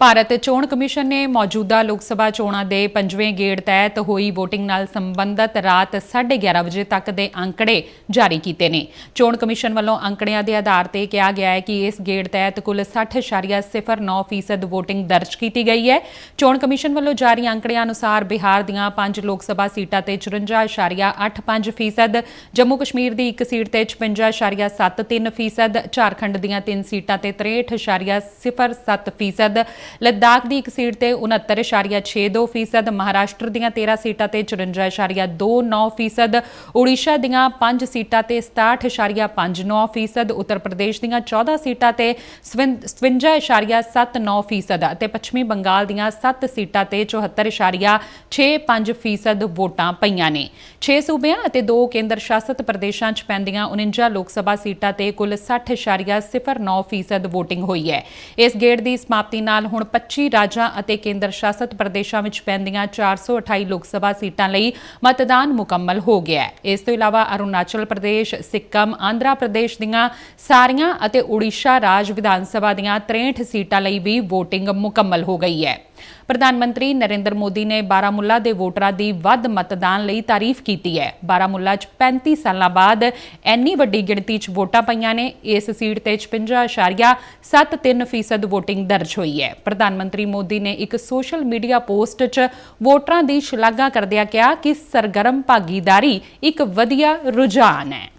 ਭਾਰਤ ਚੋਣ ਕਮਿਸ਼ਨ ਨੇ ਮੌਜੂਦਾ ਲੋਕ ਸਭਾ ਚੋਣਾਂ ਦੇ ਪੰਜਵੇਂ ਗੇੜ ਤਹਿਤ ਹੋਈ VOTING ਨਾਲ ਸੰਬੰਧਤ ਰਾਤ 11:30 ਵਜੇ ਤੱਕ ਦੇ ਅੰਕੜੇ ਜਾਰੀ ਕੀਤੇ ਨੇ। ਚੋਣ ਕਮਿਸ਼ਨ ਵੱਲੋਂ ਅੰਕੜਿਆਂ ਦੇ ਆਧਾਰ ਤੇ ਕਿਹਾ ਗਿਆ ਹੈ ਕਿ ਇਸ ਗੇੜ ਤਹਿਤ ਕੁੱਲ 60.09% VOTING ਦਰਜ ਕੀਤੀ ਗਈ ਹੈ। ਚੋਣ ਕਮਿਸ਼ਨ ਵੱਲੋਂ ਜਾਰੀ ਅੰਕੜਿਆਂ ਅਨੁਸਾਰ ਬਿਹਾਰ ਦੀਆਂ 5 ਲੋਕ ਸਭਾ ਸੀਟਾਂ ਤੇ 54.85% ਜੰਮੂ ਕਸ਼ਮੀਰ ਦੀ ਇੱਕ ਸੀਟ ਤੇ 56.73% ਝਾਰਖੰਡ ਦੀਆਂ 3 ਸੀਟਾਂ ਤੇ 63.07% ਲੱਦਾਖ ਦੀ ਇੱਕ ਸੀਟ ਤੇ 69.62% ਮਹਾਰਾਸ਼ਟਰ ਦੀਆਂ 13 ਸੀਟਾਂ ਤੇ 54.29% ਓਡੀਸ਼ਾ ਦੀਆਂ 5 ਸੀਟਾਂ ਤੇ 67.59% ਉੱਤਰ ਪ੍ਰਦੇਸ਼ ਦੀਆਂ 14 ਸੀਟਾਂ ਤੇ 57.79% ਅਤੇ ਪੱਛਮੀ ਬੰਗਾਲ ਦੀਆਂ 7 ਸੀਟਾਂ ਤੇ 74.65% ਵੋਟਾਂ ਪਈਆਂ ਨੇ। 6 ਸੂਬਿਆਂ ਅਤੇ 2 ਕੇਂਦਰ ਸ਼ਾਸਤ ਪ੍ਰਦੇਸ਼ਾਂ 'ਚ ਪੈਂਦੀਆਂ 49 ਲੋਕ ਸਭਾ ਸੀਟਾਂ ਤੇ ਕੁੱਲ 60.09% ਵੋਟਿੰਗ ਹੋਈ ਹੈ। ਇਸ ਗੇੜ ਦੀ ਸਮਾਪਤੀ ਨਾਲ ਹੁਣ 25 ਰਾਜਾਂ ਅਤੇ ਕੇਂਦਰ ਸ਼ਾਸਤ ਪ੍ਰਦੇਸ਼ਾਂ ਵਿੱਚ ਪੈਂਦੀਆਂ 428 ਲੋਕ ਸਭਾ ਸੀਟਾਂ ਲਈ ਮਤਦਾਨ ਮੁਕੰਮਲ ਹੋ ਗਿਆ ਹੈ। ਇਸ ਤੋਂ ਇਲਾਵਾ ਅਰੁਣਾਚਲ ਪ੍ਰਦੇਸ਼, ਸਿੱਕਮ, ਆਂਧਰਾ ਪ੍ਰਦੇਸ਼ ਦੀਆਂ ਸਾਰੀਆਂ ਅਤੇ ਓਡੀਸ਼ਾ ਰਾਜ ਵਿਧਾਨ ਸਭਾ ਦੀਆਂ 63 ਸੀਟਾਂ ਲਈ ਵੀ VOTING ਮੁਕੰਮਲ ਹੋ ਗਈ ਹੈ। ਪ੍ਰਧਾਨ ਮੰਤਰੀ ਨਰਿੰਦਰ ਮੋਦੀ ਨੇ ਬਾਰਾਮੁੱਲਾ ਦੇ ਵੋਟਰਾਂ ਦੀ ਵੱਧ ਮਤਦਾਨ ਲਈ ਤਾਰੀਫ ਕੀਤੀ ਹੈ। ਬਾਰਾਮੁੱਲਾ 'ਚ 35 ਸਾਲਾਂ ਬਾਅਦ ਇੰਨੀ ਵੱਡੀ ਗਿਣਤੀ 'ਚ ਵੋਟਾਂ ਪਈਆਂ ਨੇ। ਇਸ ਸੀਟ ਤੇ 56.73% VOTING ਦਰਜ ਹੋਈ ਹੈ। ਪ੍ਰਧਾਨ ਮੰਤਰੀ ਮੋਦੀ ਨੇ ਇੱਕ ਸੋਸ਼ਲ ਮੀਡੀਆ ਪੋਸਟ 'ਚ ਵੋਟਰਾਂ ਦੀ ਸ਼ਲਾਘਾ ਕਰਦਿਆਂ ਕਿਹਾ ਕਿ ਸਰਗਰਮ ਭਾਗੀਦਾਰੀ ਇੱਕ ਵਧੀਆ ਰੁਝਾਨ ਹੈ।